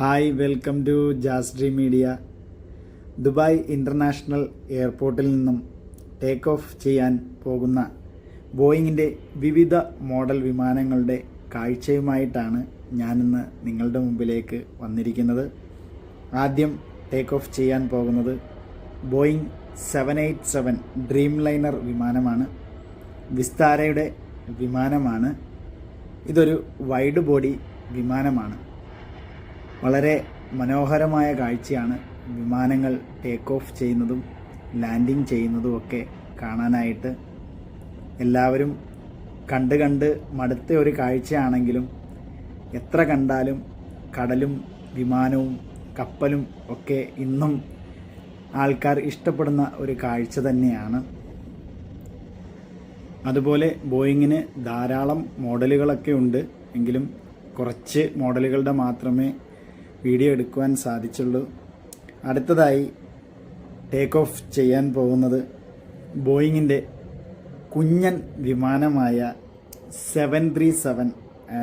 Hi welcome to ജാസ്ട്രി media Dubai international എയർപോർട്ടിൽ നിന്നും ടേക്ക് ഓഫ് ചെയ്യാൻ പോകുന്ന ബോയിങ്ങിന്റെ വിവിധ മോഡൽ വിമാനങ്ങളുടെ കാഴ്ചയുമായിട്ടാണ് ഞാനിന്ന് നിങ്ങളുടെ മുമ്പിലേക്ക് വന്നിരിക്കുന്നത്. ആദ്യം ടേക്ക് ഓഫ് ചെയ്യാൻ പോകുന്നത് Boeing seven eight seven Dreamliner വിമാനമാണ്. വിസ്താരയുടെ വിമാനമാണ്. ഇതൊരു വൈഡ് ബോഡി വിമാനമാണ്. വളരെ മനോഹരമായ കാഴ്ചയാണ് വിമാനങ്ങൾ ടേക്ക് ഓഫ് ചെയ്യുന്നതും ലാൻഡിങ് ചെയ്യുന്നതും ഒക്കെ കാണാനായിട്ട് എല്ലാവരും കണ്ട് കണ്ട് മടുത്ത ഒരു കാഴ്ചയാണെങ്കിലും എത്ര കണ്ടാലും കടലും വിമാനവും കപ്പലും ഒക്കെ ഇന്നും ആൾക്കാർ ഇഷ്ടപ്പെടുന്ന ഒരു കാഴ്ച തന്നെയാണ്. അതുപോലെ ബോയിങ്ങിന് ധാരാളം മോഡലുകളൊക്കെ ഉണ്ട്. എങ്കിലും കുറച്ച് മോഡലുകളുടെ മാത്രമേ വീഡിയോ എടുക്കുവാൻ സാധിച്ചുള്ളൂ. അടുത്തതായി ടേക്ക് ഓഫ് ചെയ്യാൻ പോകുന്നത് ബോയിങ്ങിന്റെ കുഞ്ഞൻ വിമാനമായ സെവൻ ത്രീ സെവൻ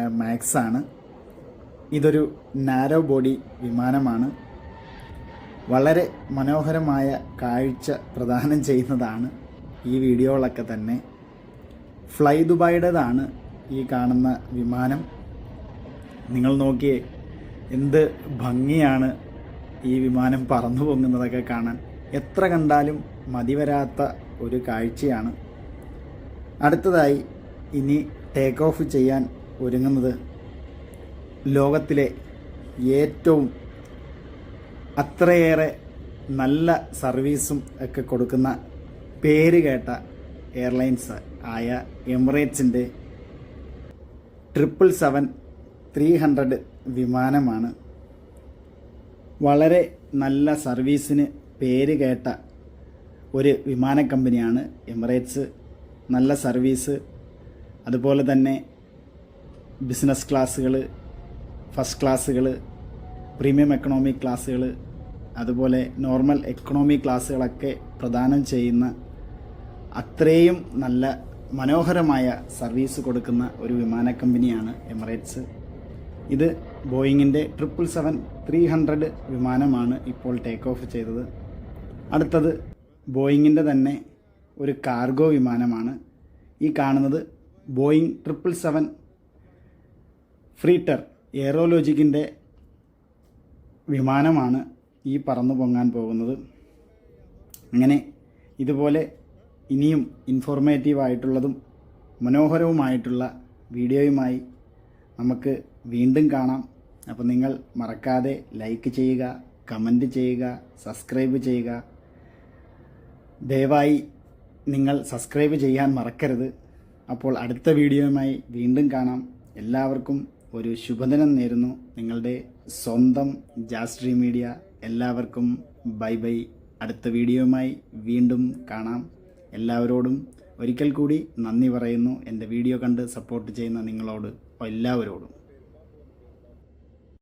മാക്സ് ആണ്. ഇതൊരു നാരോ ബോഡി വിമാനമാണ്. വളരെ മനോഹരമായ കാഴ്ച പ്രദാനം ചെയ്യുന്നതാണ് ഈ വീഡിയോകളൊക്കെ തന്നെ. ഫ്ലൈ ദുബായുടേതാണ് ഈ കാണുന്ന വിമാനം. നിങ്ങൾ നോക്കിയേ എന്ത് ഭംഗിയാണ് ഈ വിമാനം പറന്നു പൊങ്ങുന്നതൊക്കെ കാണാൻ. എത്ര കണ്ടാലും മതിവരാത്ത ഒരു കാഴ്ചയാണ്. അടുത്തതായി ഇനി ടേക്ക് ഓഫ് ചെയ്യാൻ ഒരുങ്ങുന്നത് ലോകത്തിലെ ഏറ്റവും അത്രയേറെ നല്ല സർവീസും ഒക്കെ കൊടുക്കുന്ന പേര് കേട്ട എയർലൈൻസ് ആയ എമിറേറ്റ്സിന്റെ ട്രിപ്പിൾ സെവൻ ത്രീ ഹൺഡ്രഡ് വിമാനമാണ്. വളരെ നല്ല സർവീസിന് പേര് കേട്ട ഒരു വിമാന കമ്പനിയാണ് എമിറേറ്റ്സ്. നല്ല സർവീസ്. അതുപോലെ തന്നെ ബിസിനസ് ക്ലാസ്സുകൾ ഫസ്റ്റ് ക്ലാസ്സുകൾ പ്രീമിയം എക്കണോമി ക്ലാസ്സുകൾ അതുപോലെ നോർമൽ എക്കണോമി ക്ലാസ്സുകളൊക്കെ പ്രദാനം ചെയ്യുന്ന അത്രയും നല്ല മനോഹരമായ സർവീസ് കൊടുക്കുന്ന ഒരു വിമാന കമ്പനിയാണ് എമിറേറ്റ്സ്. ഇത് ബോയിങ്ങിന്റെ ട്രിപ്പിൾ സെവൻ ത്രീ ഹൺഡ്രഡ് വിമാനമാണ് ഇപ്പോൾ ടേക്ക് ഓഫ് ചെയ്തത്. അടുത്തത് ബോയിങ്ങിന്റെ തന്നെ ഒരു കാർഗോ വിമാനമാണ്. ഈ കാണുന്നത് ബോയിങ് ട്രിപ്പിൾ സെവൻ ഫ്രീറ്റർ എയറോലോജിക്കിന്റെ വിമാനമാണ് ഈ പറന്നു പൊങ്ങാൻ പോകുന്നത്. അങ്ങനെ ഇതുപോലെ ഇനിയും ഇൻഫോർമേറ്റീവായിട്ടുള്ളതും മനോഹരവുമായിട്ടുള്ള വീഡിയോയുമായി നമുക്ക് വീണ്ടും കാണാം. അപ്പോൾ നിങ്ങൾ മറക്കാതെ ലൈക്ക് ചെയ്യുക കമന്റ് ചെയ്യുക സബ്സ്ക്രൈബ് ചെയ്യുക. ദയവായി നിങ്ങൾ സബ്സ്ക്രൈബ് ചെയ്യാൻ മറക്കരുത്. അപ്പോൾ അടുത്ത വീഡിയോയുമായി വീണ്ടും കാണാം. എല്ലാവർക്കും ഒരു ശുഭദിനം നേരുന്നു. നിങ്ങളുടെ സ്വന്തം ജാസ്ട്രി മീഡിയ എല്ലാവർക്കും ബൈ ബൈ. അടുത്ത വീഡിയോയുമായി വീണ്ടും കാണാം. എല്ലാവരോടും ഒരിക്കൽ കൂടി നന്ദി പറയുന്നു. എന്റെ വീഡിയോ കണ്ട് സപ്പോർട്ട് ചെയ്യുന്ന നിങ്ങളോട് എല്ലാവരോടും.